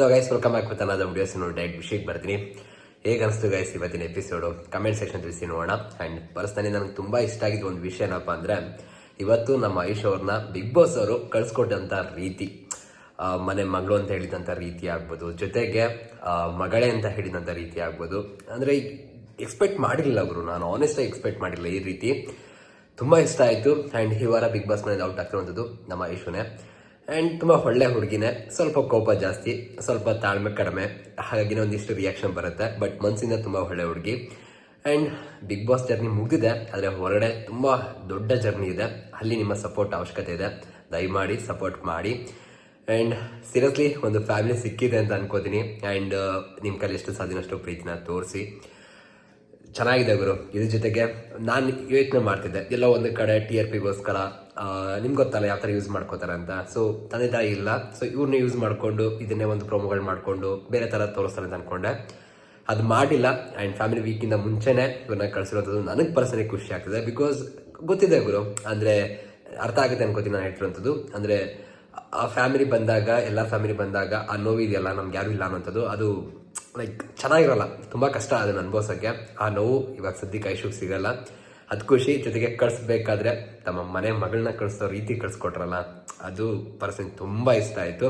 So guys welcome back with ನಾನು videos ನೋಡಿ direct ವಿಷಯಕ್ಕೆ ಬರ್ತೀನಿ. ಹೇಗೆ ಅನಿಸ್ತು ಗೈಸ್ ಇವತ್ತಿನ ಎಪಿಸೋಡು ಕಮೆಂಟ್ ಸೆಕ್ಷನ್ ತಿಳಿಸಿ ನೋಡೋಣ. ಆ್ಯಂಡ್ ಪರ್ಸ್ನಲಿ ನನಗೆ ತುಂಬ ಇಷ್ಟ ಆಗಿದ್ದು ಒಂದು ವಿಷಯ ಏನಪ್ಪ ಅಂದರೆ, ಇವತ್ತು ನಮ್ಮ ಆಯುಷ್ ಅವ್ರನ್ನ ಬಿಗ್ ಬಾಸ್ ಅವರು ಕಳಿಸ್ಕೊಟ್ಟಂಥ ರೀತಿ ಮನೆ ಮಗಳು ಅಂತ ಹೇಳಿದಂಥ ರೀತಿ ಆಗ್ಬೋದು, ಜೊತೆಗೆ ಮಗಳೇ ಅಂತ ಹೇಳಿದಂಥ ರೀತಿ ಆಗ್ಬೋದು. ಅಂದರೆ ಎಕ್ಸ್ಪೆಕ್ಟ್ ಮಾಡಿರಲಿಲ್ಲ ಅವರು ನಾನು ಆನೆಸ್ಟಾಗಿ ಎಕ್ಸ್ಪೆಕ್ಟ್ ಮಾಡಿರಲಿಲ್ಲ ಈ ರೀತಿ. ತುಂಬ ಇಷ್ಟ ಆಯಿತು. ಆ್ಯಂಡ್ ಈ ವಾರ ಬಿಗ್ ಬಾಸ್ ಮನೇಲಿ ಔಟ್ ಆಗ್ತಿರುವಂಥದ್ದು ನಮ್ಮ ಐಶುನೇ. ಆ್ಯಂಡ್ ತುಂಬ ಒಳ್ಳೆ ಹುಡುಗಿನೇ. ಸ್ವಲ್ಪ ಕೋಪ ಜಾಸ್ತಿ, ಸ್ವಲ್ಪ ತಾಳ್ಮೆ ಕಡಿಮೆ. ಹಾಗಾಗಿ ಒಂದಿಷ್ಟು ರಿಯಾಕ್ಷನ್ ಬರುತ್ತೆ. ಬಟ್ ಮನಸ್ಸಿಂದ ತುಂಬ ಒಳ್ಳೆ ಹುಡುಗಿ. ಆ್ಯಂಡ್ ಬಿಗ್ ಬಾಸ್ ಜರ್ನಿ ಮುಗಿದಿದೆ. ಆದರೆ ಹೊರಗಡೆ ತುಂಬ ದೊಡ್ಡ ಜರ್ನಿ ಇದೆ. ಅಲ್ಲಿ ನಿಮ್ಮ ಸಪೋರ್ಟ್ ಅವಶ್ಯಕತೆ ಇದೆ. ದಯಮಾಡಿ ಸಪೋರ್ಟ್ ಮಾಡಿ. ಆ್ಯಂಡ್ ಸೀರಿಯಸ್ಲಿ ಒಂದು ಫ್ಯಾಮಿಲಿ ಸಿಕ್ಕಿದೆ ಅಂತ ಅನ್ಕೋತೀನಿ. ಆ್ಯಂಡ್ ನಿಮ್ಮ ಕೈಲಿ ಎಷ್ಟು ಸಾಧ್ಯನಷ್ಟು ಪ್ರೀತಿನ ತೋರಿಸಿ. ಚೆನ್ನಾಗಿದೆ ಗುರು. ಇದ್ರ ಜೊತೆಗೆ ನಾನು ಯೋಚನೆ ಮಾಡ್ತಿದ್ದೆ. ಎಲ್ಲ ಒಂದು ಕಡೆ ಟಿ ಆರ್ ಪಿಗೋಸ್ಕರ ನಿಮ್ಗೆ ಗೊತ್ತಲ್ಲ ಯಾವ ಥರ ಯೂಸ್ ಮಾಡ್ಕೋತಾರೆ ಅಂತ. ಸೊ ತಂದೆ ತಾಯಿ ಇಲ್ಲ. ಸೊ ಇವ್ರನ್ನ ಯೂಸ್ ಮಾಡಿಕೊಂಡು ಇದನ್ನೇ ಒಂದು ಪ್ರೋಮೋಗಳು ಮಾಡಿಕೊಂಡು ಬೇರೆ ಥರ ತೋರಿಸ್ತಾರೆ ಅಂತ ಅನ್ಕೊಂಡೆ. ಅದು ಮಾಡಿಲ್ಲ. ಆ್ಯಂಡ್ ಫ್ಯಾಮಿಲಿ ವೀಕಿಂದ ಮುಂಚೆನೇ ಇವ್ರನ್ನ ಕಳಿಸಿರೋದು ನನಗೆ ಪರ್ಸನಲಿ ಖುಷಿ ಆಗ್ತದೆ. ಬಿಕಾಸ್ ಗೊತ್ತಿದೆ ಗುರು. ಅಂದರೆ ಅರ್ಥ ಆಗುತ್ತೆ ಅನ್ಕೋತೀನಿ ನಾನು ಹೇಳ್ತಿರೋಂಥದ್ದು. ಅಂದರೆ ಆ ಫ್ಯಾಮಿಲಿ ಬಂದಾಗ, ಎಲ್ಲ ಫ್ಯಾಮಿಲಿ ಬಂದಾಗ ಆ ನೋವಿದೆಯಲ್ಲ, ನಮ್ಗೆ ಯಾರು ಇಲ್ಲ ಅನ್ನೋಂಥದ್ದು. ಅದು ಲೈಕ್ ಚೆನ್ನಾಗಿರಲ್ಲ. ತುಂಬ ಕಷ್ಟ ಅದನ್ನು ಅನುಭವಿಸೋಕ್ಕೆ ಆ ನೋವು ಇವಾಗ ಸದ್ಯಕ್ಕೆ ಐಶುಗೆ ಸಿಗಲ್ಲ. ಅದು ಖುಷಿ. ಜೊತೆಗೆ ಕಳಿಸ್ಬೇಕಾದ್ರೆ ತಮ್ಮ ಮನೆ ಮಗಳನ್ನ ಕಳಿಸೋ ರೀತಿ ಕಳಿಸ್ಕೊಟ್ರಲ್ಲ. ಅದು ಪರ್ಸನ್ ತುಂಬ ಇಷ್ಟ ಆಯಿತು.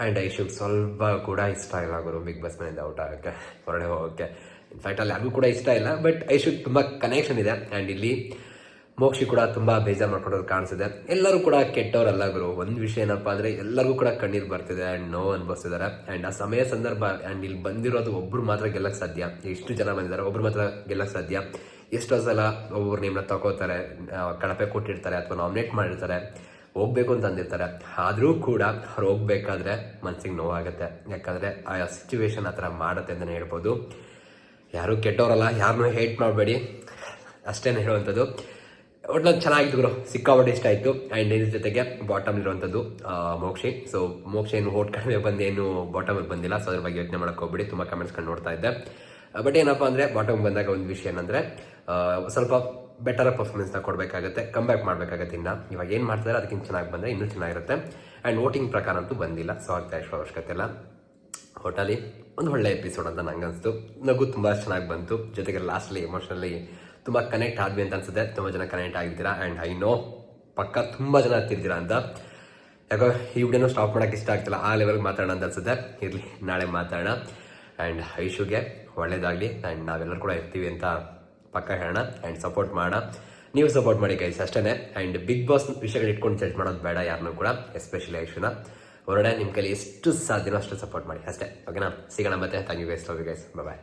ಆ್ಯಂಡ್ ಐಶುಗೆ ಸ್ವಲ್ಪ ಕೂಡ ಇಷ್ಟ ಇಲ್ಲ ಗುರು. ಬಿಗ್ ಬಾಸ್ ಮನೆಯಿಂದ ಔಟ್ ಆಗೋಕ್ಕೆ, ಹೊರಡೆ ಹೋಗೋಕ್ಕೆ. ಇನ್ಫ್ಯಾಕ್ಟ್ ಅಲ್ಲಿ ಯಾರಿಗೂ ಕೂಡ ಇಷ್ಟ ಇಲ್ಲ. ಬಟ್ ಐಶುಗೆ ತುಂಬ ಕನೆಕ್ಷನ್ ಇದೆ. ಆ್ಯಂಡ್ ಇಲ್ಲಿ ಮೋಕ್ಷಿ ಕೂಡ ತುಂಬಾ ಬೇಜಾರು ಮಾಡ್ಕೊಡೋದು ಕಾಣಿಸಿದೆ ಎಲ್ಲರೂ ಕೂಡ ಕೆಟ್ಟವರಲ್ಲ ಗುರು ಒಂದು ವಿಷಯ ಏನಪ್ಪಾ ಅಂದ್ರೆ ಎಲ್ಲರಿಗೂ ಕೂಡ ಕಣ್ಣೀರು ಬರ್ತಿದೆ ಅಂಡ್ ನೋವು ಅನುಭವಿಸ್ತಿದ್ದಾರೆ ಅಂಡ್ ಆ ಸಮಯ ಸಂದರ್ಭ ಅಂಡ್ ಇಲ್ಲಿ ಬಂದಿರೋದು ಒಬ್ರು ಮಾತ್ರ ಗೆಲ್ಲಕ್ಕೆ ಸಾಧ್ಯ. ಎಷ್ಟು ಜನ ಬಂದಿದ್ದಾರೆ ಒಬ್ರು ಮಾತ್ರ ಗೆಲ್ಲಕ್ಕೆ ಸಾಧ್ಯ. ಎಷ್ಟೋ ಸಲ ಒಬ್ಬರು ನಿಮ್ಮನ್ನ ತಗೋತಾರೆ ಕಳಪೆ ಕೊಟ್ಟಿರ್ತಾರೆ ಅಥವಾ ನಾಮಿನೇಟ್ ಮಾಡಿರ್ತಾರೆ, ಹೋಗ್ಬೇಕು ಅಂತ ಅಂದಿರ್ತಾರೆ. ಆದರೂ ಕೂಡ ಅವ್ರು ಹೋಗ್ಬೇಕಾದ್ರೆ ಮನ್ಸಿಗೆ ನೋವಾಗುತ್ತೆ. ಯಾಕಂದ್ರೆ ಆ ಸಿಚುವೇಶನ್ ಆ ಥರ ಮಾಡುತ್ತೆ ಅಂತಲೇ ಹೇಳ್ಬೋದು. ಯಾರು ಕೆಟ್ಟವರಲ್ಲ ಯಾರನ್ನೂ ಹೇಟ್ ಮಾಡಬೇಡಿ. ಅಷ್ಟೇ ಹೇಳುವಂಥದ್ದು. ಒಟ್ನಲ್ಲಿ ಚೆನ್ನಾಗಿತ್ತು ಗುರು. ಸಿಕ್ಕಾಪಟ್ಟೆ ಇಷ್ಟ ಆಯಿತು. ಆ್ಯಂಡ್ ಇದ್ರ ಜೊತೆಗೆ ಬಾಟಮ್ ಇರುವಂಥದ್ದು ಮೋಕ್ಷಿ. ಸೊ ಮೋಕ್ಷ ಏನು ಓಟ್ ಕಡಿಮೆ ಬಂದು ಏನು ಬಾಟಮ್ ಬಂದಿಲ್ಲ. ಸೊ ಅದ್ರ ಬಗ್ಗೆ ಯೋಚನೆ ಮಾಡಕ್ಕೆ ಹೋಗ್ಬಿಡಿ. ತುಂಬ ಕಮೆಂಟ್ಸ್ ಕಂಡು ನೋಡ್ತಾ ಇದ್ದೆ. ಬಟ್ ಏನಪ್ಪ ಅಂದರೆ ಬಾಟಮ್ ಬಂದಾಗ ಒಂದು ವಿಷಯ ಏನಂದರೆ ಸ್ವಲ್ಪ ಬೆಟರ್ ಪರ್ಫಾರ್ಮೆನ್ಸ್ನ ಕೊಡಬೇಕಾಗುತ್ತೆ. ಕಮ್ ಬ್ಯಾಕ್ ಮಾಡಬೇಕಾಗತ್ತೆ ಇನ್ನು. ಇವಾಗ ಏನು ಮಾಡ್ತಾರೆ ಅದಕ್ಕಿಂತ ಚೆನ್ನಾಗಿ ಬಂದರೆ ಇನ್ನೂ ಚೆನ್ನಾಗಿರುತ್ತೆ. ಆ್ಯಂಡ್ ವೋಟಿಂಗ್ ಪ್ರಕಾರ ಅಂತೂ ಬಂದಿಲ್ಲ. ಸೊ ಆಗ್ತಾ ಇಷ್ಟು ಅವಶ್ಯಕತೆ ಇಲ್ಲ. ಒಟ್ಟಲ್ಲಿ ಒಂದು ಒಳ್ಳೆ ಎಪಿಸೋಡ್ ಅಂತ ನಂಗೆ ಅನಿಸ್ತು ನಗು ತುಂಬ ಚೆನ್ನಾಗಿ ಬಂತು. ಜೊತೆಗೆ ಲಾಸ್ಟ್ಲಿ ಎಮೋಷನಲಿ ತುಂಬ ಕನೆಕ್ಟ್ ಆದ್ವಿ ಅಂತ ಅನ್ಸುತ್ತೆ. ತುಂಬ ಜನ ಕನೆಕ್ಟ್ ಆಗಿದ್ದೀರಾ ಆ್ಯಂಡ್ ಐ ನೋ ಪಕ್ಕ ತುಂಬ ಜನ ಹತ್ತಿರ್ತೀರಾ ಅಂತ. ಯಾಕೋ ಈ ವಿಡಿಯೋನು ಸ್ಟಾಪ್ ಮಾಡೋಕೆ ಇಷ್ಟ ಆಗ್ತಿಲ್ಲ. ಆ ಲೆವೆಲ್ಗೆ ಮಾತಾಡೋಣ ಅಂತ ಅನ್ಸುತ್ತೆ. ಇರಲಿ, ನಾಳೆ ಮಾತಾಡೋಣ. ಆ್ಯಂಡ್ ಐಶುಗೆ ಒಳ್ಳೇದಾಗಲಿ. ಆ್ಯಂಡ್ ನಾವೆಲ್ಲರೂ ಕೂಡ ಇರ್ತೀವಿ ಅಂತ ಪಕ್ಕ ಹೇಳೋಣ. ಆ್ಯಂಡ್ ಸಪೋರ್ಟ್ ಮಾಡೋಣ. ನೀವು ಸಪೋರ್ಟ್ ಮಾಡಿ ಗೈಸ್ ಅಷ್ಟೇ ಆ್ಯಂಡ್ ಬಿಗ್ ಬಾಸ್ ವಿಷಯಗಳು ಇಟ್ಕೊಂಡು ಚರ್ಚ್ ಮಾಡೋದು ಬೇಡ ಯಾರನ್ನೂ ಕೂಡ ಎಸ್ಪೆಷಲಿ ಐಶುನ. ಹೊರಡೆ ನಿಮ್ಮ ಕೈಲಿ ಎಷ್ಟು ಸಾಧ್ಯನೋ ಅಷ್ಟು ಸಪೋರ್ಟ್ ಮಾಡಿ. ಅಷ್ಟೇ. ಓಕೆನಾ ಸಿಗೋಣ ಮತ್ತೆ. Thank you guys love you guys bye